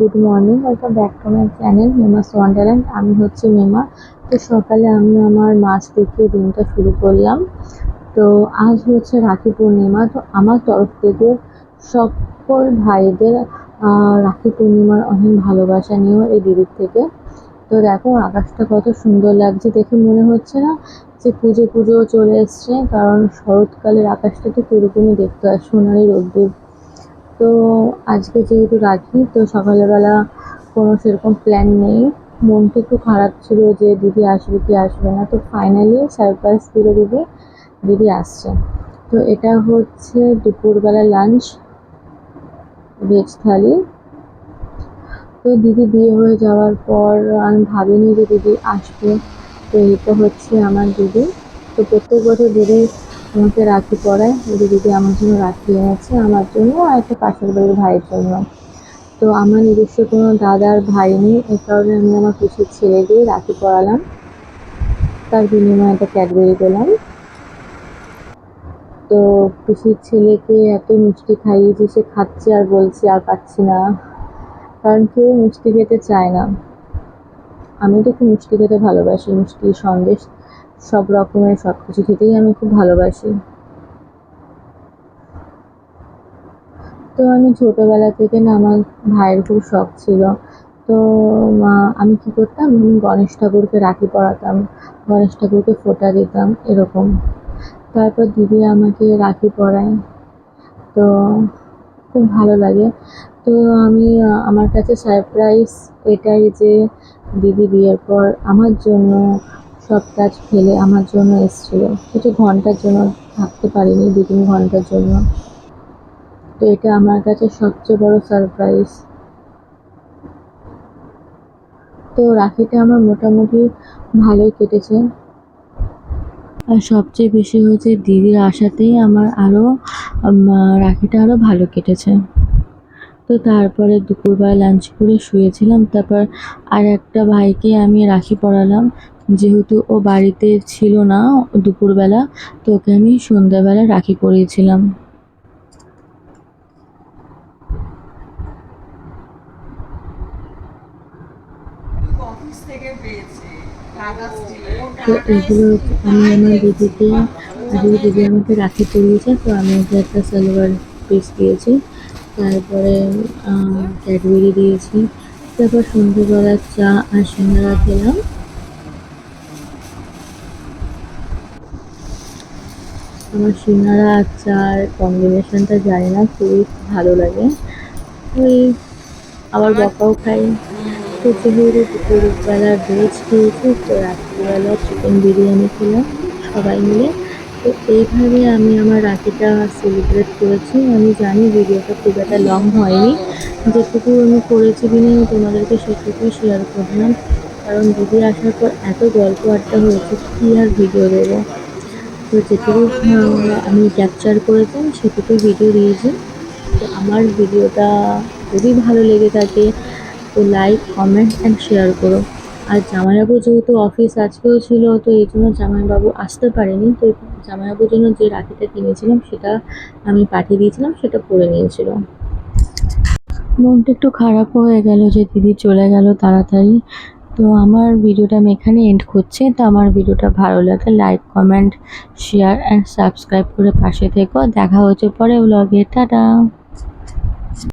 Good morning welcome back to my channel Mema's wonderland আমি হচ্ছে মেমা। তো সকালে আমি আমার মাছ দেখিয়ে দিনটা শুরু করলাম। তো আজ হচ্ছে রাখি পূর্ণিমা। তো আমার তরফ থেকে সকল ভাইদের রাখি পূর্ণিমার অনেক ভালোবাসা নিয়েও এই দিদির থেকে। তো দেখো, আকাশটা কত সুন্দর লাগছে দেখে মনে হচ্ছে না যে পুজো পুজো চলে এসছে, কারণ শরৎকালের আকাশটা তো এরকমই দেখতে হয় সোনালি রোদ্দুর। তো আজকে যেহেতু রাখি, তো সকালবেলা কোনো সেরকম প্ল্যান নেই। মনটা একটু খারাপ ছিল যে দিদি আসবে কি আসবে না, তো ফাইনালি সারপ্রাইজ দিল দিদি দিদি আসছে। তো এটা হচ্ছে দুপুরবেলা লাঞ্চ ভেজ থালি। তো দিদি বিয়ে হয়ে যাওয়ার পর আমি ভাবিনি যে দিদি আসবে। তো এটা হচ্ছে আমার দিদি। তো প্রত্যেক বছর দিদি আমাকে রাখি পরায়। যে দিদি আমার জন্য রাখি এনেছে আমার জন্য আর একটা পাশের বাড়ির ভাইয়ের জন্য। তো আমার নিজস্ব কোনো দাদার ভাই নেই এই কারণে আমি আমার পিসির ছেলে দিয়ে রাখি পরালাম। তার বিনিময়ে একটা ক্যাডবেরি পেলাম। তো পিসির ছেলেকে এত মিষ্টি খাইয়েছি, সে খাচ্ছে আর বলছে আর পাচ্ছি না। কারণ কেউ মিষ্টি খেতে চায় না। আমি তো খুব মিষ্টি খেতে ভালোবাসি, মিষ্টি সন্দেশ, সব রকমের সব কিছু খেতেই আমি খুব ভালোবাসি। তো আমি ছোটোবেলা থেকে না আমার ভাইয়ের খুব শখ ছিল। তো মা, আমি কী করতাম? গণেশ ঠাকুরকে রাখি পরাতাম, গণেশ ঠাকুরকে ফোঁটা দিতাম, এরকম। তারপর দিদি আমাকে রাখি পরায়। তো খুব ভালো লাগে। তো আমি, আমার কাছে সারপ্রাইজ এটাই যে দিদি বিয়ের পর আমার জন্য সব কাজ ফেলে আমার জন্য এসেছিল। কিছু ঘণ্টার জন্য থাকতে পারিনি, দু তিন ঘণ্টার জন্য। তো এটা আমার কাছে সবচেয়ে বড় সারপ্রাইজ তো রাখিটা আমার মোটামুটি ভালোই কেটেছে। আর সবচেয়ে বেশি হয়েছে দিদির আশাতেই আমার আরও রাখিটা আরও ভালো কেটেছে। তো তারপরে দুপুরবেলা লাঞ্চ করে শুয়েছিলাম। তারপর আর একটা ভাইকে আমি রাখি পরালাম। যেহেতু ও বাড়িতে ছিল না দুপুরবেলা, তো ওকে আমি সন্ধ্যাবেলা রাখি পরিয়েছিলাম। তো এগুলো আমি আমার দিদিকে, দিদি আমাকে রাখি পরিয়েছে, তো আমি ওকে একটা সালোয়ার পিস দিয়েছি। তারপরে ক্যাডবেরি দিয়েছি। তারপর সন্ধ্যেবেলা চা আর সিঙ্গারা খেলাম। আমার সিঙ্গারা আর চার কম্বিনেশনটা জানি না, খুবই ভালো লাগে। ওই আবার বকাও খাই। তো দুপুরবেলা ভেজ খেয়েছি, তো রাত্রিবেলা চিকেন বিরিয়ানি খেলাম, সবাই মিলে। তো এইভাবে আমি আমার রাখিটা সেলিব্রেট করেছি। আমি জানি ভিডিওটা খুব একটা লং হয়নি। যেটুকু আমি করেছি কিনা তোমাদেরকে সেটুকুই শেয়ার করলাম। কারণ দিদি আসার পর এত গল্প আড্ডা হয়েছে, কী আর ভিডিও দেবো? তো যেটুকু আমি ক্যাপচার করেছি সেটুকু ভিডিও দিয়েছি। তো আমার ভিডিওটা যদি ভালো লেগে থাকে, তো লাইক কমেন্ট অ্যান্ড শেয়ার করো। আর জামাইবাবু যেহেতু অফিস আজকেও ছিল, তো এই জন্য জামাইবাবু আসতে পারেনি। তো জামাইবাবুর জন্য যে রাখিটা কিনেছিলাম, সেটা আমি পাঠিয়ে দিয়েছিলাম, সেটা পরে নিয়েছিল। মনটা একটু খারাপ হয়ে গেল যে দিদি চলে গেল তাড়াতাড়ি। তো আমার ভিডিওটা আমি এখানে এন্ড করছি। তো আমার ভিডিওটা ভালো লাগে like comment share and subscribe করে পাশে থেকো। দেখা হচ্ছে পরে ব্লগে টাটা!